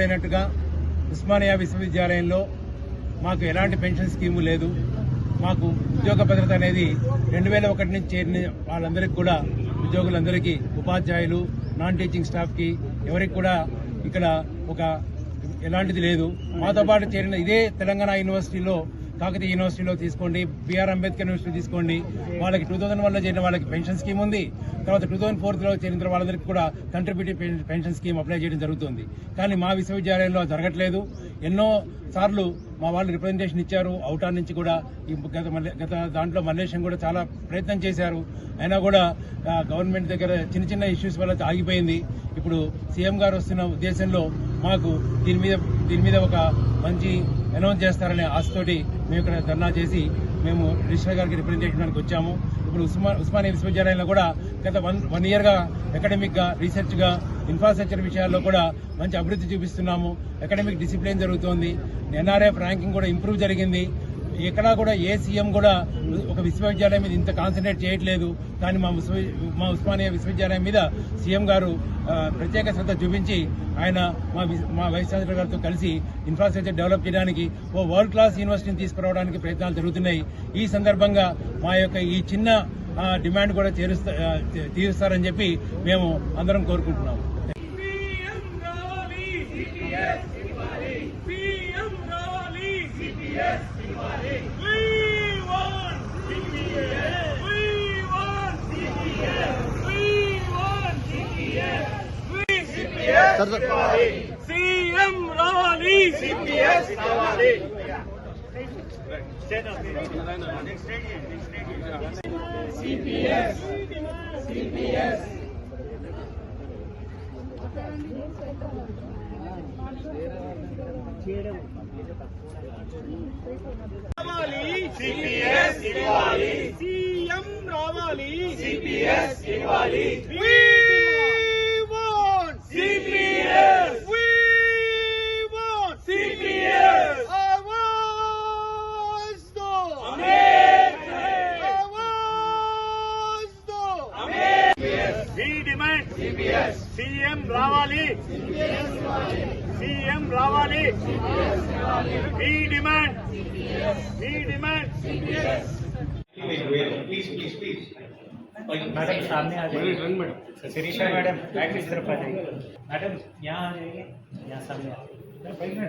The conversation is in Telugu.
అయినట్టుగా ఉస్మానియా విశ్వవిద్యాలయంలో మాకు ఎలాంటి పెన్షన్ స్కీము లేదు. మాకు ఉద్యోగ భద్రత అనేది రెండు వేల ఒకటి నుంచి చేరిన వాళ్ళందరికీ కూడా ఉద్యోగులందరికీ ఉపాధ్యాయులు నాన్ టీచింగ్ స్టాఫ్కి ఎవరికి కూడా ఇక్కడ ఒక ఎలాంటిది లేదు. మాతో పాటు చేరిన ఇదే తెలంగాణ యూనివర్సిటీలో కాకతీయ యూనివర్సిటీలో తీసుకోండి బిఆర్ అంబేద్కర్ యూనివర్సిటీ తీసుకోండి. వాళ్ళకి టూ థౌసండ్ వన్లో చేరిన వాళ్ళకి పెన్షన్ స్కీమ్ ఉంది. తర్వాత టూ థౌసండ్ ఫోర్త్లో చేరిన వాళ్ళందరికీ కూడా కంట్రిబ్యూటివ్ పెన్షన్ స్కీమ్ అప్లై చేయడం జరుగుతుంది. కానీ మా విశ్వవిద్యాలయంలో అది జరగట్లేదు. ఎన్నో సార్లు మా వాళ్ళు రిప్రజెంటేషన్ ఇచ్చారు. అవుటార్ నుంచి కూడా ఈ గత గత దాంట్లో మల్లేశం కూడా చాలా ప్రయత్నం చేశారు. అయినా కూడా గవర్నమెంట్ దగ్గర చిన్న చిన్న ఇష్యూస్ వల్ల ఆగిపోయింది. ఇప్పుడు సీఎం గారు వస్తున్న ఉద్దేశంలో మాకు దీని మీద దీని మీద ఒక మంచి అనౌన్స్ చేస్తారనే ఆశతోటి మేము ఇక్కడ ధర్నా చేసి మేము రిజిస్టర్ గారికి రిప్రజెంట్ చేయడానికి వచ్చాము. ఇప్పుడు ఉస్మా ఉస్మానియా విశ్వవిద్యాలయంలో కూడా గత వన్ వన్ ఇయర్గా అకాడమిక్గా రీసెర్చ్గా ఇన్ఫ్రాస్ట్రక్చర్ విషయాల్లో కూడా మంచి అభివృద్ధి చూపిస్తున్నాము. అకాడమిక్ డిసిప్లిన్ జరుగుతోంది. ఎన్ఆర్ఎఫ్ ర్యాంకింగ్ కూడా ఇంప్రూవ్ జరిగింది. ఎక్కడా కూడా ఏ సీఎం కూడా ఒక విశ్వవిద్యాలయం మీద ఇంత కాన్సన్ట్రేట్ చేయట్లేదు. కానీ మా విశ్వ మా ఉస్మానియా విశ్వవిద్యాలయం మీద సీఎం గారు ప్రత్యేక శ్రద్ధ చూపించి ఆయన మా మా వైస్ ఛాన్సలర్ గారితో కలిసి ఇన్ఫ్రాస్ట్రక్చర్ డెవలప్ చేయడానికి ఓ వరల్డ్ క్లాస్ యూనివర్సిటీని తీసుకురావడానికి ప్రయత్నాలు జరుగుతున్నాయి. ఈ సందర్భంగా మా యొక్క ఈ చిన్న డిమాండ్ కూడా తీరుస్తా తీరుస్తారని చెప్పి మేము అందరం కోరుకుంటున్నాము. CM Rally CPS Rally CPS CPS రావాలి. సిపిఎస్ ఇవ్వాలి సీఎం రావాలి. సిపిఎస్ ఇవ్వాలి वी डिमांड। सीएम रावाली सीएम रावाली we demand. We demand. Please please please madam सामने आ जाइए। मैडम शिरीषा मैडम बैक इस तरफ़ आ जाइए। मैडम यहाँ आ जाइए। यहाँ सामने आ जाइए